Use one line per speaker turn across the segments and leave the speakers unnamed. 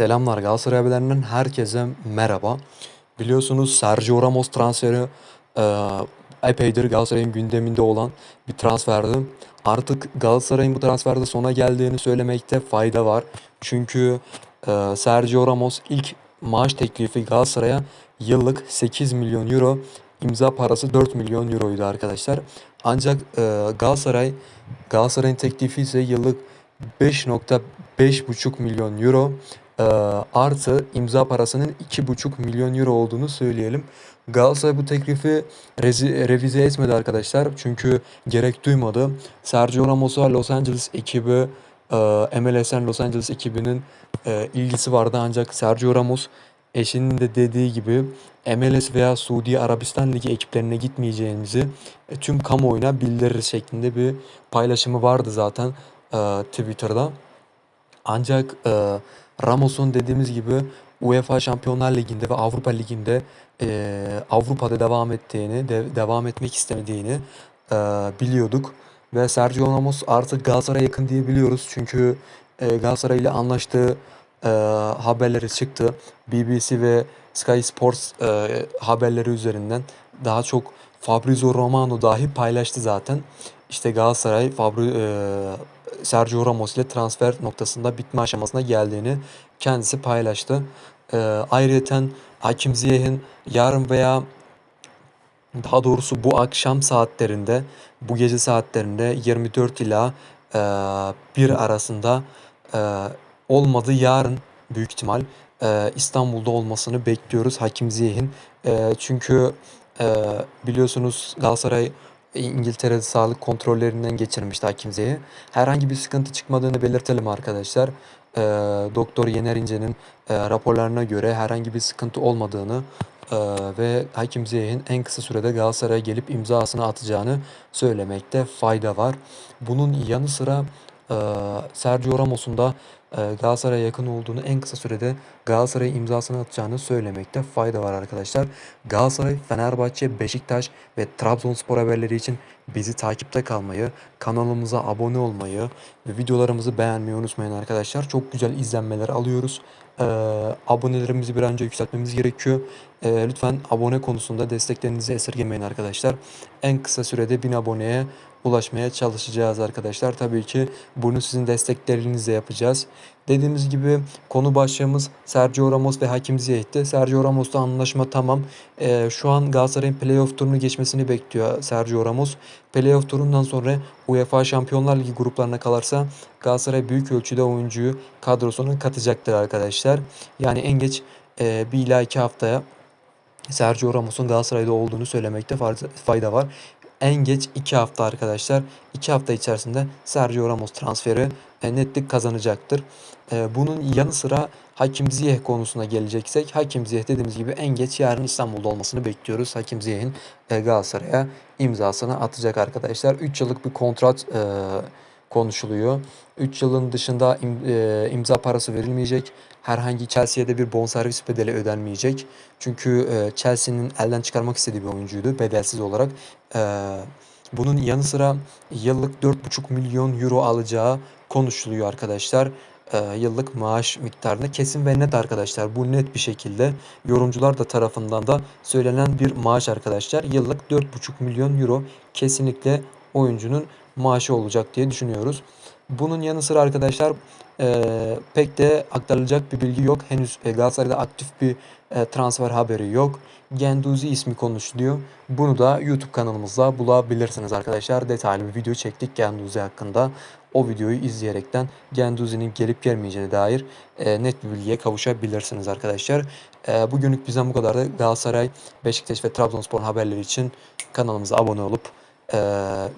Selamlar Galatasaray haberlerinden herkese merhaba. Biliyorsunuz Sergio Ramos transferi e, epeydir Galatasaray'ın gündeminde olan bir transferdi. Artık Galatasaray'ın bu transferde sona geldiğini söylemekte fayda var. Çünkü e, Sergio Ramos ilk maaş teklifi Galatasaray'a yıllık 8 milyon euro imza parası 4 milyon euroydu arkadaşlar. Ancak e, Galatasaray Galatasaray'ın teklifi ise yıllık 5.5,5 milyon euro e, artı imza parasının 2,5 milyon euro olduğunu söyleyelim. Galatasaray bu teklifi rezi, revize etmedi arkadaşlar. Çünkü gerek duymadı. Sergio Ramos'a Los Angeles ekibi, e, MLS'en Los Angeles ekibinin e, ilgisi vardı. Ancak Sergio Ramos eşinin de dediği gibi MLS veya Suudi Arabistan Ligi ekiplerine gitmeyeceğimizi e, tüm kamuoyuna bildirir şeklinde bir paylaşımı vardı zaten e, Twitter'da. Ancak e, Ramos'un dediğimiz gibi UEFA Şampiyonlar Ligi'nde ve Avrupa Ligi'nde e, Avrupa'da devam ettiğini, de, devam etmek istemediğini e, biliyorduk. Ve Sergio Ramos artık Galatasaray'a yakın diye biliyoruz. Çünkü e, Galatasaray ile anlaştığı e, haberleri çıktı. BBC ve Sky Sports e, haberleri üzerinden daha çok Fabrizio Romano dahi paylaştı zaten. İşte Galatasaray Fabri, e, Sergio Ramos ile transfer noktasında bitme aşamasına geldiğini kendisi paylaştı. E, ayrıyeten Hakim Ziyech'in yarın veya daha doğrusu bu akşam saatlerinde, bu gece saatlerinde 24 ila e, 1 arasında e, olmadı yarın büyük ihtimal e, İstanbul'da olmasını bekliyoruz Hakim Ziyech'in. E, çünkü e, biliyorsunuz Galatasaray İngiltere'de sağlık kontrollerinden geçirmişti Hakim Ziyech'i. Herhangi bir sıkıntı çıkmadığını belirtelim arkadaşlar. E, Doktor Yener İnce'nin e, raporlarına göre herhangi bir sıkıntı olmadığını e, ve Hakim Ziyech'in en kısa sürede Galatasaray'a gelip imzasını atacağını söylemekte fayda var. Bunun yanı sıra e, Sergio Ramos'un da e, Galatasaray'a yakın olduğunu en kısa sürede Galatasaray'a imzasını atacağını söylemekte fayda var arkadaşlar. Galatasaray, Fenerbahçe, Beşiktaş ve Trabzonspor haberleri için bizi takipte kalmayı, kanalımıza abone olmayı ve videolarımızı beğenmeyi unutmayın arkadaşlar. Çok güzel izlenmeler alıyoruz. Ee, abonelerimizi bir an önce yükseltmemiz gerekiyor. Ee, lütfen abone konusunda desteklerinizi esirgemeyin arkadaşlar. En kısa sürede 1000 aboneye ulaşmaya çalışacağız arkadaşlar. Tabii ki bunu sizin desteklerinizle yapacağız. Dediğimiz gibi konu başlığımız Sergio Ramos ve Hakim Ziyech'ti. Sergio Ramos'ta anlaşma tamam. Ee, şu an Galatasaray'ın playoff turunu geçmesini bekliyor Sergio Ramos. Playoff turundan sonra UEFA Şampiyonlar Ligi gruplarına kalırsa Galatasaray büyük ölçüde oyuncuyu kadrosuna katacaktır arkadaşlar. Yani en geç e, bir ila iki haftaya Sergio Ramos'un Galatasaray'da olduğunu söylemekte fayda var. En geç 2 hafta arkadaşlar. 2 hafta içerisinde Sergio Ramos transferi e, netlik kazanacaktır. E, bunun yanı sıra Hakim Ziyech konusuna geleceksek Hakim Ziyech dediğimiz gibi en geç yarın İstanbul'da olmasını bekliyoruz. Hakim Ziyech'in e, Galatasaray'a imzasını atacak arkadaşlar. 3 yıllık bir kontrat konuşuluyor. 3 yılın dışında imza parası verilmeyecek. Herhangi Chelsea'ye de bir bonservis bedeli ödenmeyecek. Çünkü Chelsea'nin elden çıkarmak istediği bir oyuncuydu bedelsiz olarak. Bunun yanı sıra yıllık 4,5 milyon euro alacağı konuşuluyor arkadaşlar. Yıllık maaş miktarında kesin ve net arkadaşlar. Bu net bir şekilde yorumcular da tarafından da söylenen bir maaş arkadaşlar. Yıllık 4,5 milyon euro kesinlikle oyuncunun maaşı olacak diye düşünüyoruz. Bunun yanı sıra arkadaşlar e, pek de aktarılacak bir bilgi yok. Henüz e, Galatasaray'da aktif bir e, transfer haberi yok. Genduzi ismi konuşuluyor. Bunu da YouTube kanalımızda bulabilirsiniz arkadaşlar. Detaylı bir video çektik Genduzi hakkında. O videoyu izleyerekten Genduzi'nin gelip gelmeyeceğine dair e, net bir bilgiye kavuşabilirsiniz arkadaşlar. E, bugünlük bizden bu kadar da Galatasaray, Beşiktaş ve Trabzonspor haberleri için kanalımıza abone olup e,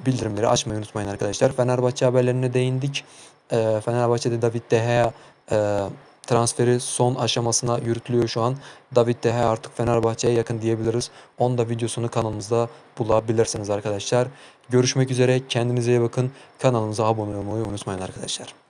bildirimleri açmayı unutmayın arkadaşlar. Fenerbahçe haberlerine değindik. E, Fenerbahçe'de David De Gea e, transferi son aşamasına yürütülüyor şu an. David De Gea artık Fenerbahçe'ye yakın diyebiliriz. Onun da videosunu kanalımızda bulabilirsiniz arkadaşlar. Görüşmek üzere. Kendinize iyi bakın. Kanalımıza abone olmayı unutmayın arkadaşlar.